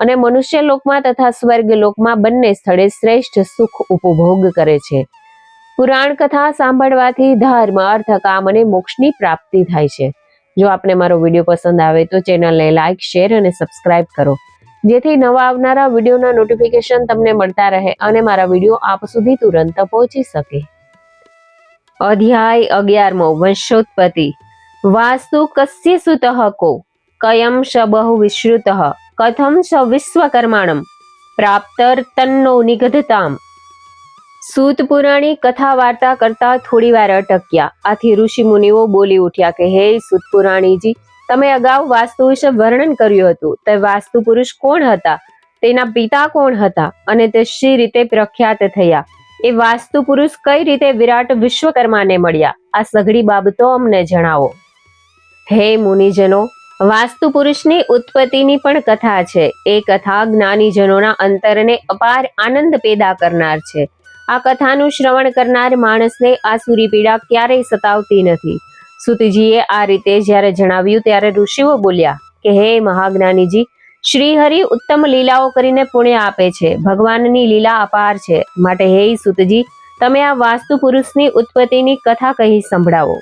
અને મનુષ્ય લોકમાં તથા સ્વર્ગ લોકમાં બંને સ્થળે શ્રેષ્ઠ સુખ ઉપભોગ કરે છે. પુરાણ કથા સાંભળવાથી ધર્મ અર્થ કામ અને મોક્ષની પ્રાપ્તિ થાય છે. જો આપને મારો વીડિયો પસંદ આવે તો ચેનલને લાઇક શેર અને સબસ્ક્રાઇબ કરો. જેથી નવા આવનારા વિડીયોના નોટિફિકેશન તમને મળતા રહે અને મારા વીડિયો આપ સુધી તુરંત પહોંચી શકે. અધ્યાય અગિયારમો, વંશોત્પત્તિ. વાસ્તુ કસ્ય સુતઃ કયમ શ બહુ વિશ્રુતઃ. કથમ સ વિશ્વકર્માણમ પ્રાપ્તર તન્નો નિગધતામ સૂત પુરાણી કથા વાર્તા કરતા થોડી વાર અટક્યા આથી ઋષિ મુનિઓ બોલી ઉઠ્યા કે હે સૂત પુરાણીજી તમે અગાઉ વાસ્તુ વિશે વર્ણન કર્યું હતું તે વાસ્તુ પુરુષ કોણ હતા તેના પિતા કોણ હતા અને તે શી રીતે પ્રખ્યાત થયા એ વાસ્તુ પુરુષ કઈ રીતે વિરાટ વિશ્વકર્માને મળ્યા આ સઘળી બાબતો અમને જણાવો હે મુનિજનો વાસ્તુ પુરુષની ઉત્પત્તિની પણ કથા છે. એ કથા જ્ઞાનીજનોના અંતરને અપાર આનંદ પેદા કરનાર છે. આ કથાનું શ્રવણ કરનાર માણસને આસુરી પીડા ક્યારેય સતાવતી નથી. સુતજીએ આ રીતે જ્યારે જણાવ્યું ત્યારે ઋષિઓ બોલ્યા કે, હે મહાજ્ઞાનીજી શ્રી હરિ ઉત્તમ લીલાઓ કરીને પુણ્ય આપે છે. ભગવાનની લીલા અપાર છે. માટે હે સુતજી, તમે આ વાસ્તુ પુરુષની ઉત્પત્તિની કથા કહી સંભળાવો.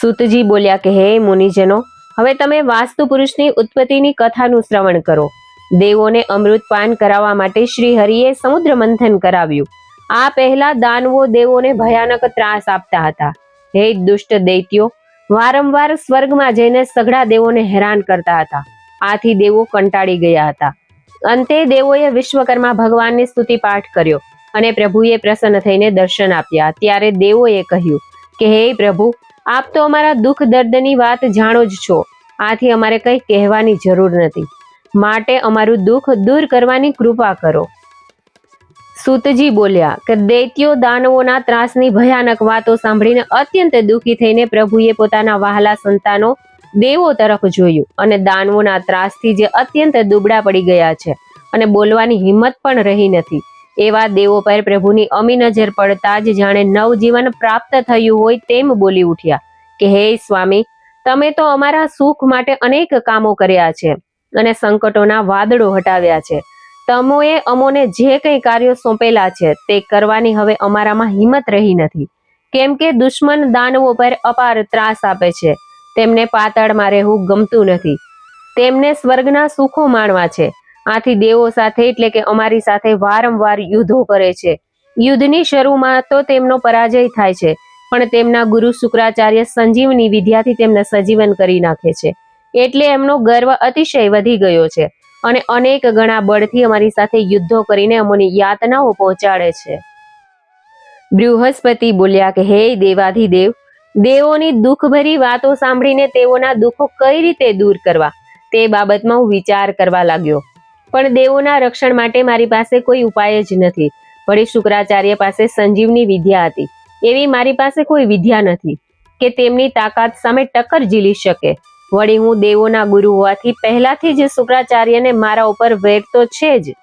સુતજી બોલ્યા કે, હે મુનિજનો હવે તમે વાસ્તુ પુરુષની ઉત્પત્તિની કથાનું શ્રવણ કરો. દેવોને અમૃતપાન કરાવવા માટે શ્રી હરિએ સમુદ્ર મંથન કરાવ્યું. આ પહેલા દાનવો દેવોને ભયાનક ત્રાસ આપતા હતા. હે દુષ્ટ દૈત્યો, વારંવાર સ્વર્ગમાં જઈને સઘળા દેવોને હેરાન કરતા હતા. આથી દેવો કંટાળી ગયા હતા. અંતે દેવોએ વિશ્વકર્મા ભગવાનની સ્તુતિ પાઠ કર્યો અને પ્રભુએ પ્રસન્ન થઈને દર્શન આપ્યા. ત્યારે દેવોએ કહ્યું કે, હે પ્રભુ, આપ તો અમારા દુઃખ દર્દની વાત જાણો જ છો. આથી અમારે કંઈ કહેવાની જરૂર નથી. માટે અમારું દુઃખ દૂર કરવાની કૃપા કરો. સુતજી બોલ્યા કે દૈત્યો દાનવોના ત્રાસની ભયાનક વાતો સાંભળીને અત્યંત દુઃખી થઈને પ્રભુએ પોતાના વહાલા સંતાનો દેવો તરફ જોયું અને દાનવોના ત્રાસથી જે અત્યંત દુબળા પડી ગયા છે અને બોલવાની હિંમત પણ રહી નથી. એવા દેવો પર પ્રભુની અમી નજર પડતા જ જાણે નવજીવન પ્રાપ્ત થયું હોય તેમ બોલી ઉઠ્યા કે, હે સ્વામી તમે તો અમારા સુખ માટે અનેક કામો કર્યા છે અને સંકટોના વાદળો હટાવ્યા છે. તમોએ અમોને જે કંઈ કાર્યો સોંપેલા છે તે કરવાની હવે અમારામાં હિંમત રહી નથી. કેમ કે દુશ્મન દાનવો પર અપાર ત્રાસ આપે છે. તેમને પાતાળમાં રહેવું ગમતું નથી. તેમને સ્વર્ગના સુખો માણવા છે. આથી દેવો સાથે એટલે કે અમારી સાથે વારંવાર યુદ્ધો કરે છે. યુદ્ધની શરૂમાં તો તેમનો પરાજય થાય છે. પણ તેમના ગુરુ શુક્રાચાર્ય સંજીવની વિદ્યાથી તેમને સજીવન કરી નાખે છે. એટલે એમનો ગર્વ અતિશય વધી ગયો છે અને અનેક ગણા બળથી અમારી સાથે યુદ્ધો કરીને અમોની યાતનાઓ પહોંચાડે છે. બૃહસ્પતિ બોલ્યા કે, હે દેવાધિદેવ, દેવોની દુઃખભરી વાતો સાંભળીને તેઓના દુઃખો કઈ રીતે દૂર કરવા? તે બાબતમાં હું વિચાર કરવા લાગ્યો. પણ દેવોના રક્ષણ માટે મારી પાસે કોઈ ઉપાય જ નથી. વળી શુક્રાચાર્ય પાસે સંજીવની વિદ્યા હતી એવી મારી પાસે કોઈ વિદ્યા નથી કે તેમની તાકાત સામે ટક્કર ઝીલી શકે. વળી હું દેવોના ગુરુ હોવાથી પહેલાથી જ શુક્રાચાર્યને મારા ઉપર વેર તો છે જ.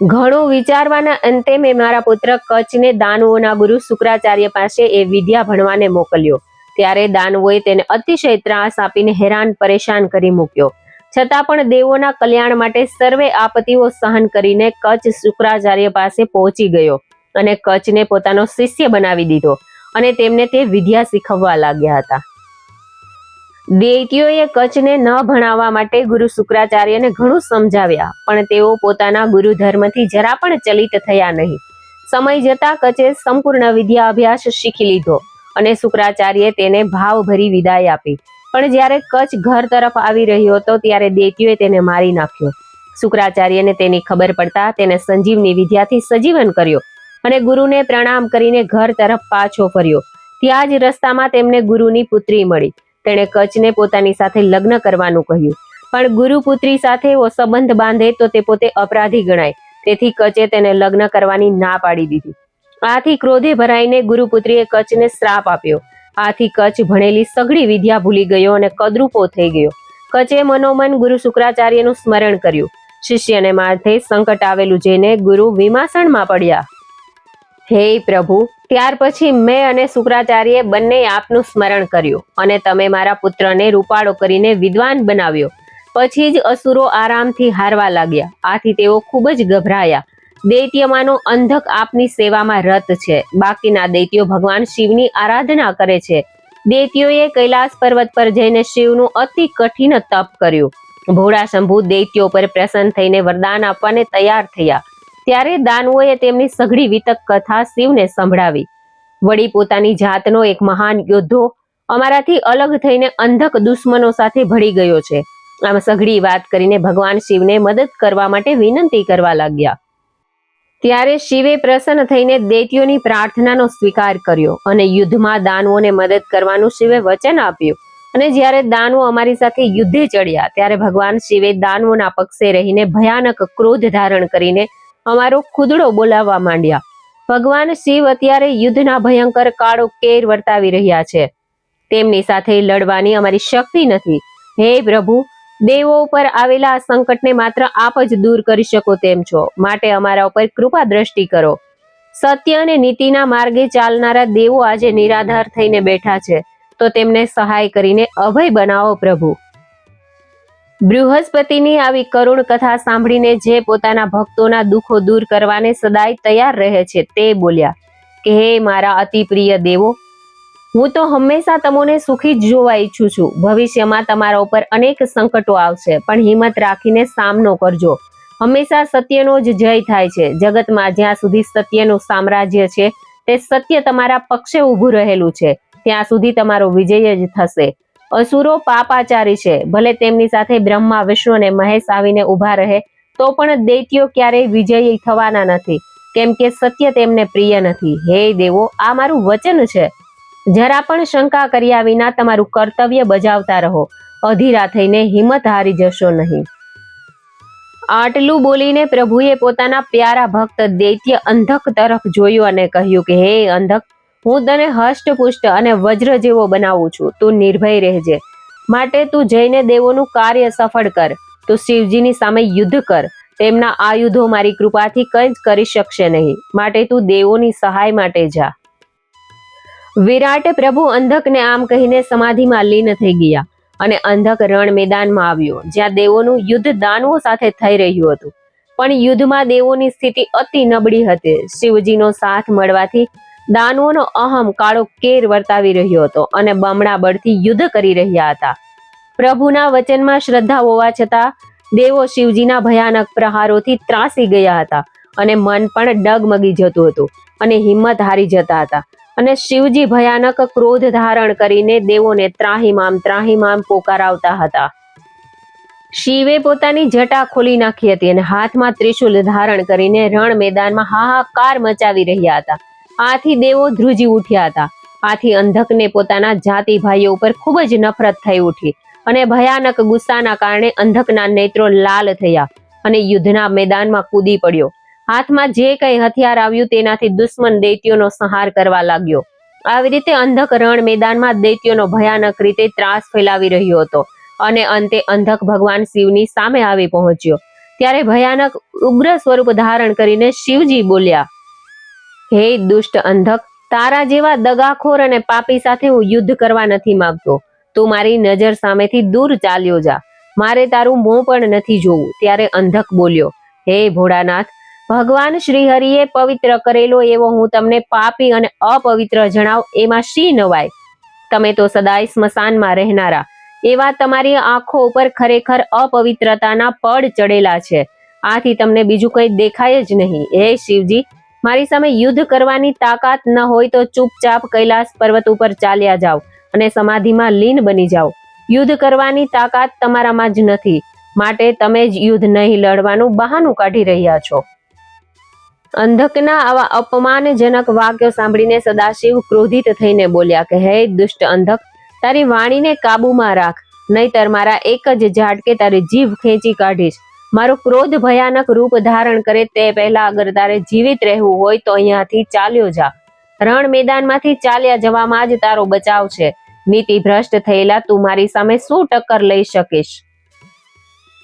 ઘણું વિચારવાના અંતે મેં મારા પુત્ર કચ્છને દાનવોના ગુરુ શુક્રાચાર્ય પાસે એ વિદ્યા ભણવાને મોકલ્યો. ત્યારે દાનવોએ તેને અતિશય ત્રાસ આપીને હેરાન પરેશાન કરી મૂક્યો. છતાં પણ દેવોના કલ્યાણ માટે સર્વે આપત્તિઓ સહન કરીને કચ્છ શુક્રાચાર્ય પાસે પહોંચી ગયો. અને કચ્છને પોતાનો શિષ્ય બનાવી દીધો અને તેમને તે વિદ્યા શીખવવા લાગ્યા હતા. દૈત્યોએ કચ્છને ન ભણાવવા માટે ગુરુ શુક્રાચાર્યને ઘણું સમજાવ્યા, પણ તેઓ પોતાના ગુરુ ધર્મથી જરા પણ ચલિત થયા નહીં. સમય જતા કચ્છે સંપૂર્ણ વિદ્યા અભ્યાસ શીખી લીધો અને શુક્રાચાર્યે તેને ભાવભરી વિદાય આપી. પણ જ્યારે કચ્છ ઘર તરફ આવી રહ્યો હતો ત્યારે દૈત્યોએ તેને મારી નાખ્યો. શુક્રાચાર્યને તેની ખબર પડતા તેને સંજીવની વિદ્યાથી સજીવન કર્યો. અને ગુરુને પ્રણામ કરીને ઘર તરફ પાછો ફર્યો. ત્યાં જ રસ્તામાં તેમને ગુરુની પુત્રી મળી. તેણે કચ્છને પોતાની સાથે લગ્ન કરવાનું કહ્યું. પણ ગુરુપુત્રી સાથે એવો સંબંધ બાંધે તો તે પોતે અપરાધી ગણાય. તેથી કચ્છે તેને લગ્ન કરવાની ના પાડી દીધી. આથી ક્રોધે ભરાઈને ગુરુપુત્રીએ કચ્છને શ્રાપ આપ્યો. આથી કચ્છ ભણેલી સઘળી વિદ્યા ભૂલી ગયો અને કદરૂપો થઈ ગયો. કચ્છે મનોમન ગુરુ શુક્રાચાર્યનું સ્મરણ કર્યું. શિષ્યને માથે સંકટ આવેલું જેને ગુરુ વિમાસણમાં પડ્યા. હે પ્રભુ, ત્યાર પછી મેં અને શુક્રાચાર્યએ બંને આપનું સ્મરણ કર્યું અને તમે મારા પુત્રને રૂપાળો કરીને વિદ્વાન બનાવ્યો. પછી જ અસુરો આરામથી હારવા લાગ્યા. આથી તેઓ ખૂબ જ ગભરાયા. દૈત્યમાંનો અંધક આપની સેવામાં રત છે. બાકીના દૈત્યો ભગવાન શિવની આરાધના કરે છે. દૈત્યોએ કૈલાસ પર્વત પર જઈને શિવનું અતિ કઠિન તપ કર્યું. ભોળા શંભુ દૈત્યો પર પ્રસન્ન થઈને વરદાન આપવાને તૈયાર થયા. ત્યારે દાનવોએ તેમની સઘળી વિતક કથા શિવને સંભળાવી. વળી પોતાની જાતનો એક મહાન યોદ્ધો અમારાથી અલગ થઈને અંધક દુશ્મનો સાથે ભળી ગયો છે. આમ સઘળી વાત કરીને ભગવાન શિવને મદદ કરવા માટે વિનંતી કરવા લાગ્યા. ત્યારે શિવે પ્રસન્ન થઈને દૈત્યોની પ્રાર્થનાનો સ્વીકાર કર્યો અને યુદ્ધમાં દાનવોને મદદ કરવાનું શિવે વચન આપ્યું. અને જ્યારે દાનવો અમારી સાથે યુદ્ધે ચડ્યા, ત્યારે ભગવાન શિવે દાનવોના પક્ષે રહીને ભયાનક ક્રોધ ધારણ કરીને અમારો ખુદડો બોલાવવા માંડ્યા. ભગવાન શિવ અત્યારે યુદ્ધના ભયંકર કાળો કેર વર્તાવી રહ્યા છે. તેમની સાથે લડવાની અમારી શક્તિ નથી. હે પ્રભુ, દેવો ઉપર આવેલા આ સંકટને માત્ર આપ જ દૂર કરી શકો તેમ છો. માટે અમારા ઉપર કૃપા દ્રષ્ટિ કરો. સત્ય અને નીતિના માર્ગે ચાલનારા દેવો આજે નિરાધાર થઈને બેઠા છે. તો તેમને સહાય કરીને અભય બનાવો પ્રભુ. બૃહસ્પતિની આવી કરુણ કથા સાંભળીને જે પોતાના ભક્તોના દુઃખો દૂર કરવાને સદાય તૈયાર રહે છે તે બોલ્યા, કે હે મારા અતિ પ્રિય દેવો, હું તો હંમેશા તમને સુખી જ જોવા ઈચ્છું છું. ભવિષ્યમાં તમારા ઉપર અનેક સંકટો આવશે, પણ હિંમત રાખીને સામનો કરજો. હંમેશા સત્યનો જ જય થાય છે. જગતમાં જ્યાં સુધી સત્યનું સામ્રાજ્ય છે, તે સત્ય તમારા પક્ષે ઊભું રહેલું છે. ત્યાં સુધી તમારો વિજય જ થશે. અસુરો પાપાચારી છે. ભલે તેમની સાથે બ્રહ્મા, વિષ્ણુ અને મહેશ આવીને ઊભા રહે, તો પણ દૈત્યો ક્યારેય વિજયી થવાના નથી. કેમ કે સત્ય તેમને પ્રિય નથી. હે દેવો, આ મારું વચન છે. જરા પણ શંકા કર્યા વિના તમારું કર્તવ્ય બજાવતા રહો. અધીરા થઈને હિંમત હારી જશો નહીં. આટલું બોલીને પ્રભુએ પોતાના પ્યારા ભક્ત દૈત્ય અંધક તરફ જોયું અને કહ્યું કે, હે અંધક હું તને હષ્ટપુષ્ટ અને વજ્ર જેવો બનાવું છું. તું નિર્ભય રહેજે. માટે તું જઈને દેવોનું કાર્ય સફળ કર. તું શિવજીની સામે યુદ્ધ કર. તેમના આયુધો મારી કૃપાથી કંઈ જ કરી શકશે નહીં. માટે તું દેવોની સહાય માટે જા. વિરાટ પ્રભુ અંધકને આમ કહીને સમાધિમાં લીન થઈ ગયા અને અંધક રણ મેદાનમાં આવ્યો, જ્યાં દેવોનું યુદ્ધ દાનવો સાથે થઈ રહ્યું હતું. પણ યુદ્ધમાં દેવોની સ્થિતિ અતિ નબળી હતી. શિવજીનો સાથ મળવાથી દાનવોનો અહમ કાળો કેર વર્તાવી રહ્યો હતો અને બમણા બળથી યુદ્ધ કરી રહ્યા હતા. પ્રભુના વચનમાં શ્રદ્ધા હોવા છતાં દેવો શિવજીના ભયાનક પ્રહારોથી ત્રાસી ગયા હતા અને મન પણ ડગમગી જતું હતું અને હિંમત હારી જતા હતા. અને શિવજી ભયાનક ક્રોધ ધારણ કરીને દેવોને ત્રાહીમામ ત્રાહીમામ પોકારાવતા હતા. શિવે પોતાની જટા ખોલી નાખી હતી અને હાથમાં ત્રિશુલ ધારણ કરીને રણ મેદાનમાં હાહાકાર મચાવી રહ્યા હતા. આથી દેવો ધ્રુજી ઉઠ્યા હતા. આથી અંધકને પોતાના જાતિ ભાઈઓ ઉપર ખૂબ જ નફરત થઈ ઉઠી અને ભયાનક ગુસ્સાના કારણે અંધકના નેત્રો લાલ થયા અને યુદ્ધના મેદાનમાં કૂદી પડ્યો. હાથમાં જે કંઈ હથિયાર આવ્યું તેનાથી દુશ્મન દૈત્યોનો સંહાર કરવા લાગ્યો. આવી રીતે અંધક રણ મેદાનમાં દૈત્યોનો ભયાનક રીતે ત્રાસ ફેલાવી રહ્યો હતો અને અંતે અંધક ભગવાન શિવની સામે આવી પહોંચ્યો. ત્યારે ભયાનક ઉગ્ર સ્વરૂપ ધારણ કરીને શિવજી બોલ્યા હે દુષ્ટ અંધક, તારા જેવા દગાખોર અને પાપી સાથે હું યુદ્ધ કરવા નથી માંગતો. તું મારી નજર સામેથી દૂર ચાલ્યો જા. મારે તારું મોં પણ નથી જોવું. ત્યારે અંધક બોલ્યો, હે ભોળાનાથ, ભગવાન શ્રી હરિએ પવિત્ર કરેલો એવો હું તમને પાપી અને અપવિત્ર જણાવ, એમાં શી નવાય? તમે તો સદાય સ્મશાનમાં રહેનારા. એવા તમારી આંખો ઉપર ખરેખર અપવિત્રતાના પડ ચડેલા છે. આથી તમને બીજું કંઈ દેખાય જ નહીં. હે શિવજી મારી સામે યુદ્ધ કરવાની તાકાત ન હોય તો ચૂપચાપ કૈલાસ પર્વત ઉપર ચાલ્યા જાઓ અને સમાધિમાં લીન બની જાઓ. યુદ્ધ કરવાની તાકાત તમારામાં જ નથી. માટે તમે જ યુદ્ધ નહીં લડવાનું બહાનું કાઢી રહ્યા છો. અંધકના આવા અપમાનજનક વાક્યો સાંભળીને સદાશિવ ક્રોધિત થઈને બોલ્યા કે, હે દુષ્ટ અંધક, તારી વાણીને કાબુમાં રાખ. નહીતર મારા એક જ ઝાટકે તારી જીભ ખેંચી કાઢીશ. મારો ક્રોધ ભયાનક રૂપ ધારણ કરે તે પહેલા અગર તારે જીવિત રહેવું હોય તો અહીંયાથી ચાલ્યો જા. રણ મેદાનમાંથી ચાલ્યા જવામાં જ તારો બચાવ છે. નીતિ ભ્રષ્ટ થયેલા તું મારી સામે શું ટક્કર લઈ શકીશ?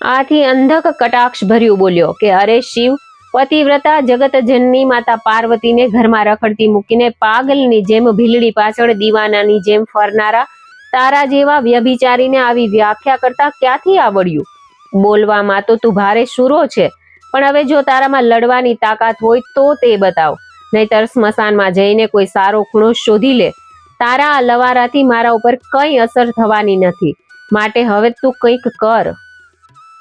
આથી અંધક કટાક્ષ ભર્યું બોલ્યો કે, અરે શિવ, પતિવ્રતા જગતજનની માતા પાર્વતીને ઘરમાં રખડતી મૂકીને પાગલની જેમ ભીલડી પાછળ દીવાનાની જેમ ફરનારા તારા જેવા વ્યભિચારીને આવી વ્યાખ્યા કરતા ક્યાંથી આવડ્યું? બોલવામાં તો તું ભારે શુરો છે. પણ હવે જો તારામાં લડવાની તાકાત હોય તો તે બતાવ. નહીતર સ્મશાનમાં જઈને કોઈ સારો ખૂણો શોધી લે. તારા આ લવારાથી મારા ઉપર કંઈ અસર થવાની નથી. માટે હવે તું કંઈક કર.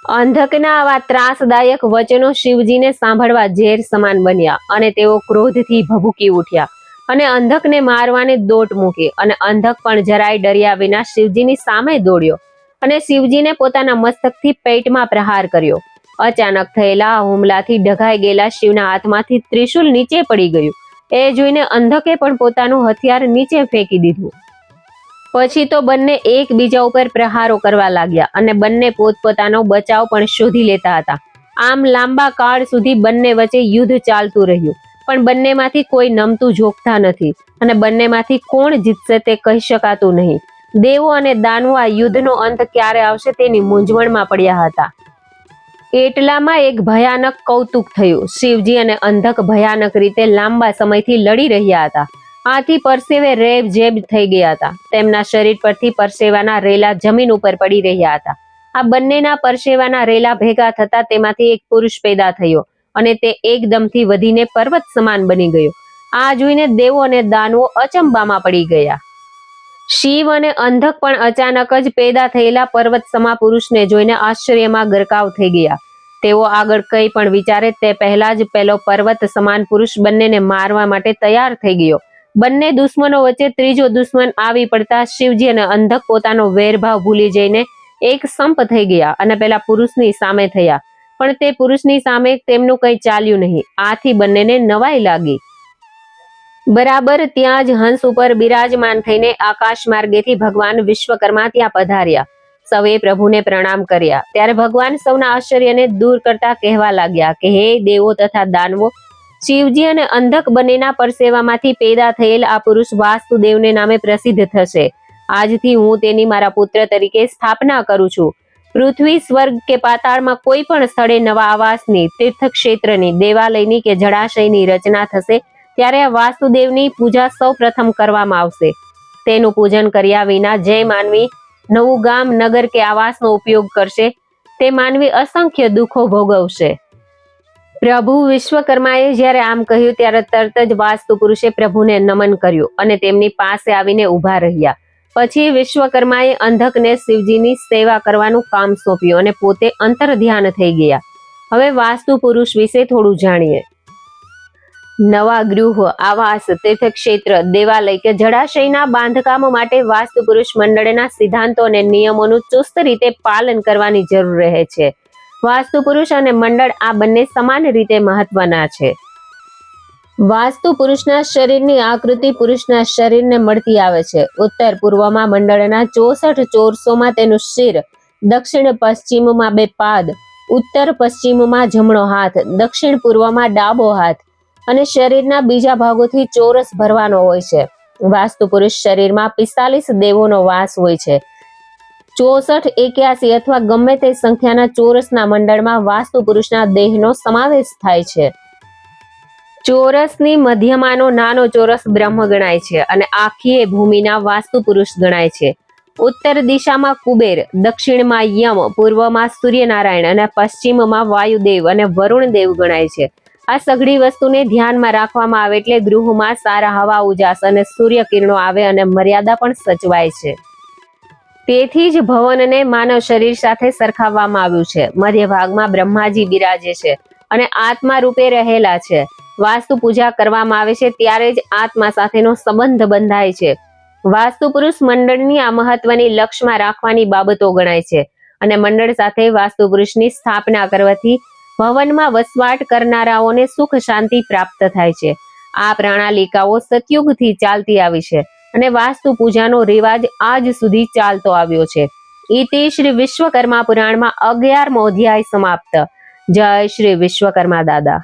અંધકના આવા ત્રાસદાયક વચનો શિવજીને સાંભળવા ઝેર સમાન બન્યા અને તેઓ ક્રોધથી ભભૂકી ઉઠ્યા અને અંધકને મારવાને દોટ મૂકી અને અંધક પણ જરાય ડર્યા વિના શિવજીની સામે દોડ્યો. અને શિવજીને પોતાના મસ્તકથી પેટમાં પ્રહાર કર્યો. અચાનક થયેલા હુમલાથી ઢગાઈ ગયેલા શિવના હાથમાંથી ત્રિશુલ નીચે પડી ગયું. એ જોઈને અંધકે પણ પોતાનું હથિયાર નીચે ફેંકી દીધું. પછી તો બંને એકબીજા ઉપર પ્રહારો કરવા લાગ્યા અને બંને પોતપોતાનો બચાવ પણ શોધી લેતા હતા. આમ લાંબા કાળ સુધી બંને વચ્ચે યુદ્ધ ચાલતું રહ્યું. પણ બંનેમાંથી કોઈ નમતું જોખતા નથી અને બંનેમાંથી કોણ જીતશે તે કહી શકાતું નહીં. દેવો અને દાનવો આ યુદ્ધનો અંત ક્યારે આવશે તેની મૂંઝવણમાં પડ્યા હતા. એટલામાં એક ભયાનક કૌતુક થયું. શિવજી અને અંધક ભયાનક રીતે લાંબા સમયથી લડી રહ્યા હતા. આથી પરસેવે રેબ જેબ થઈ ગયા હતા. તેમના શરીર પરથી પરસેવાના રેલા જમીન ઉપર પડી રહ્યા હતા. આ બંનેના પરસેવાના રેલા ભેગા થતા તેમાંથી એક પુરુષ પેદા થયો અને તે એકદમથી વધીને પર્વત સમાન બની ગયો. આ જોઈને દેવો અને દાનવો અચંબામાં પડી ગયા. શિવ અને અંધક પણ અચાનક જ પેદા થયેલા પર્વત સમા પુરુષને જોઈને આશ્ચર્યમાં ગરકાવ થઈ ગયા. તેઓ આગળ કંઈ પણ વિચારે તે પહેલા જ પેલો પર્વત સમાન પુરુષ બંનેને મારવા માટે તૈયાર થઈ ગયો. બંને દુશ્મનો વચ્ચે ત્રીજો દુશ્મન આવી પડતા શિવજી અને અંધક પોતાનો વેરભાવ ભૂલી જઈને એક સંપ થઈ ગયા અને પેલા પુરુષની સામે થયા. પણ તે પુરુષની સામે તેમનું કંઈ ચાલ્યું નહીં. આથી બંનેને નવાઈ લાગી. બરાબર, ત્યાં જ હંસ ઉપર બિરાજમાન થઈને આકાશ માર્ગેથી ભગવાન વિશ્વકર્મા ત્યાં પધાર્યા. સૌએ પ્રભુને પ્રણામ કર્યા. ત્યારે ભગવાન સૌના આશ્ચર્યને દૂર કરતા કહેવા લાગ્યા કે, હે દેવો તથા દાનવો, શિવજી અને અંધક બંનેના પરસેવામાંથી પેદા થયેલ આ પુરુષ વાસ્તુદેવને નામે પ્રસિદ્ધ થશે. આજથી હું તેની મારા પુત્ર તરીકે સ્થાપના કરું છું. પૃથ્વી, સ્વર્ગ કે પાતાળમાં કોઈ પણ સ્થળે નવા આવાસની, તીર્થક્ષેત્રની, દેવાલયની કે જળાશયની રચના થશે ત્યારે વાસુદેવની પૂજા સૌ પ્રથમ કરવામાં આવશે. તેનું પૂજન કર્યા વિના જે માનવી નવું ગામ, નગર કે આવાસનો ઉપયોગ કરશે, તે માનવી અસંખ્ય દુઃખો ભોગવશે. પ્રભુ વિશ્વકર્માએ જ્યારે આમ કહ્યું ત્યારે તરત જ વાસ્તુ પુરુષે પ્રભુને નમન કર્યું અને તેમની પાસે આવીને ઊભા રહ્યા. પછી વિશ્વકર્માએ અંધકને શિવજીની સેવા કરવાનું કામ સોંપ્યું અને પોતે અંતર ધ્યાન થઈ ગયા. હવે વાસ્તુ પુરુષ વિશે થોડું જાણીએ. નવા ગૃહ, આવાસ, તીર્થક્ષેત્ર, દેવાલય કે જળાશયના બાંધકામ માટે વાસ્તુ પુરુષ મંડળના સિદ્ધાંતો અને નિયમોનું ચુસ્ત રીતે પાલન કરવાની જરૂર રહે છે. વાસ્તુ પુરુષ અને મંડળ આ બંને સમાન રીતે મહત્વના છે. વાસ્તુ પુરુષના શરીરની આકૃતિ પુરુષના શરીરને મળતી આવે છે. ઉત્તર પૂર્વમાં મંડળના ચોસઠ ચોરસોમાં તેનું શિર, દક્ષિણ પશ્ચિમમાં બે પાદ, ઉત્તર પશ્ચિમમાં જમણો હાથ, દક્ષિણ પૂર્વમાં ડાબો હાથ અને શરીરના બીજા ભાગોથી ચોરસ ભરવાનો હોય છે. વાસ્તુ પુરુષ શરીરમાં પિસ્તાલીસ દેવોનો વાસ હોય છે. ચોસઠ, એક્યાસી અથવા ગમે તે સંખ્યાના ચોરસના મંડળમાં વાસ્તુ પુરુષના દેહનો સમાવેશ થાય છે. ચોરસની મધ્યમાંનો નાનો ચોરસ બ્રહ્મ ગણાય છે અને આખી એ ભૂમિના વાસ્તુ પુરુષ ગણાય છે. ઉત્તર દિશામાં કુબેર, દક્ષિણમાં યમ, પૂર્વમાં સૂર્યનારાયણ અને પશ્ચિમમાં વાયુદેવ અને વરુણ દેવ ગણાય છે. આ સઘળી વસ્તુને ધ્યાનમાં રાખવામાં આવે એટલે ગૃહમાં સારા હવા, ઉજાસ અને સૂર્ય કિરણો આવે અને મર્યાદા પણ સચવાય છે. તેથી જ ભવનને માનવ શરીર સાથે સરખાવવામાં આવ્યું છે. મધ્ય ભાગમાં બ્રહ્માજી બિરાજે છે અને આત્મા રૂપે રહેલા છે. વાસ્તુ પૂજા કરવામાં આવે છે ત્યારે જ આત્મા સાથેનો સંબંધ બંધાય છે. વાસ્તુ પુરુષ મંડળની આ મહત્વની લક્ષમાં રાખવાની બાબતો ગણાય છે અને મંડળ સાથે વાસ્તુ પુરુષની સ્થાપના કરવાથી ભવનમાં વસવાટ કરનારાઓને સુખ શાંતિ પ્રાપ્ત થાય છે. આ પ્રણાલિકાઓ સતયુગથી ચાલતી આવી છે અને વાસ્તુ પૂજાનો રિવાજ આજ સુધી ચાલતો આવ્યો છે. ઇતિ શ્રી વિશ્વકર્મા પુરાણમાં અગિયારમો અધ્યાય સમાપ્ત. જય શ્રી વિશ્વકર્મા દાદા.